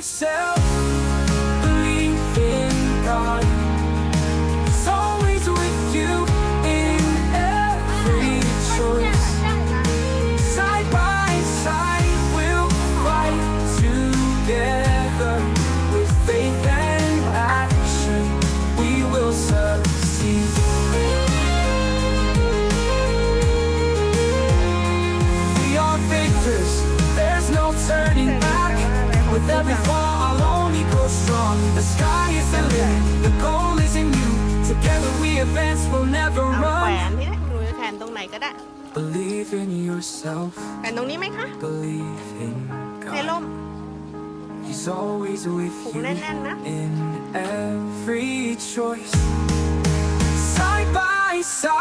yourself. With every fall, I'll only grow strong. The sky is the limit. The goal is in you. Together we advance. We'll never เอาแขว run. นนี่แหละหนูจะแขวนตรงไหนก็ได้ Believe in yourself. แขวนตรงนี้ไหมคะ Believe in ให้ล่ม God. He's always with ผูก you แน่นๆนะ in every choice. Side by side,